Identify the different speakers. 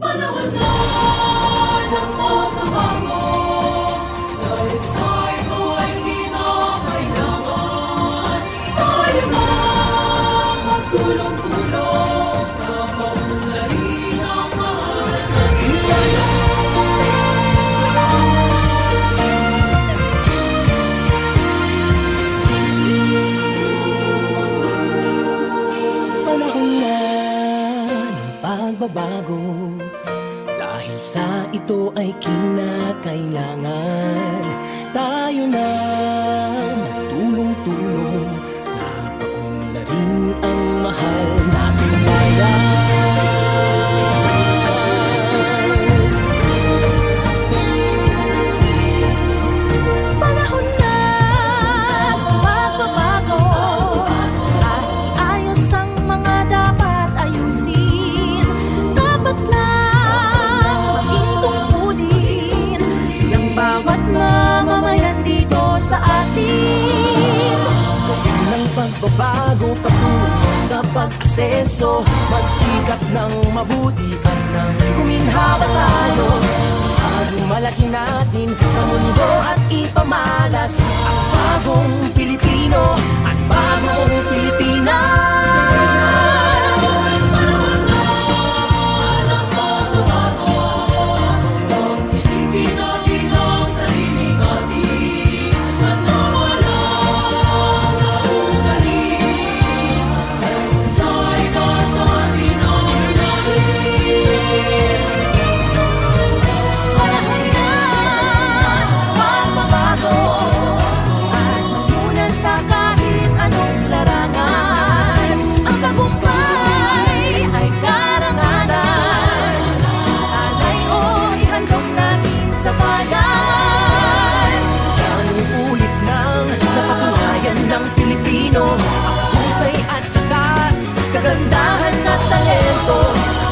Speaker 1: Panahon na ng pagbabago Dahil sa ito ay kinakailangan Tayo na magtulong-tulong
Speaker 2: pagbabago Dahil sa ito ay kinakailangan. Tayo na
Speaker 3: ng
Speaker 2: pagbabago patungo sa pag-asenso Magsikap ng mabuti at nang guminhawa tayo. Bago malaki natin sa mundo at ipamalas. Ang bagong kagandahan at talento.